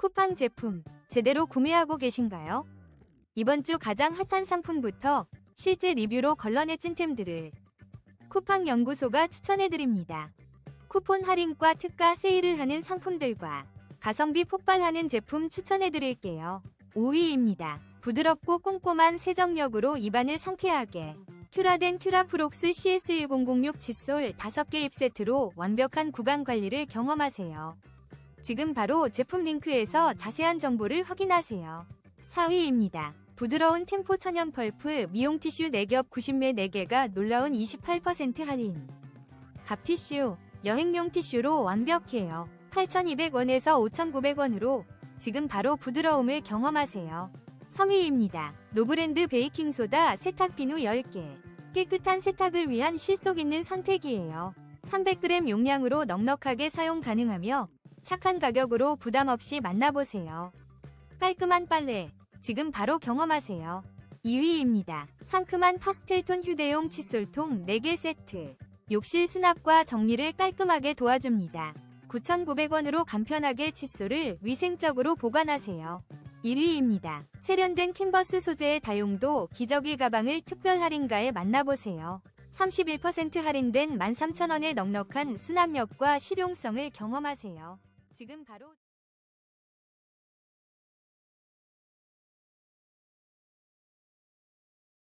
쿠팡 제품 제대로 구매하고 계신가요? 이번 주 가장 핫한 상품부터 실제 리뷰로 걸러내 찐템들을 쿠팡 연구소가 추천해드립니다. 쿠폰 할인과 특가 세일을 하는 상품들과 가성비 폭발하는 제품 추천해드릴게요. 5위입니다. 부드럽고 꼼꼼한 세정력으로 입안을 상쾌하게 큐라된 큐라프록스 CS1006 칫솔 5개 입 세트로 완벽한 구강 관리를 경험하세요. 지금 바로 제품 링크에서 자세한 정보를 확인하세요. 4위입니다. 부드러운 템포 천연 펄프 미용 티슈 4겹 90매 4개가 놀라운 28% 할인. 갑 티슈, 여행용 티슈로 완벽해요. 8,200원에서 5,900원으로 지금 바로 부드러움을 경험하세요. 3위입니다. 노브랜드 베이킹소다 세탁 비누 10개. 깨끗한 세탁을 위한 실속 있는 선택이에요. 300g 용량으로 넉넉하게 사용 가능하며 착한 가격으로 부담 없이 만나보세요. 깔끔한 빨래, 지금 바로 경험하세요. 2위입니다. 상큼한 파스텔톤 휴대용 칫솔통 4개 세트. 욕실 수납과 정리를 깔끔하게 도와줍니다. 9,900원으로 간편하게 칫솔을 위생적으로 보관하세요. 1위입니다. 세련된 캔버스 소재의 다용도 기저귀 가방을 특별 할인가에 만나보세요. 31% 할인된 13,000원의 넉넉한 수납력과 실용성을 경험하세요. 지금 바로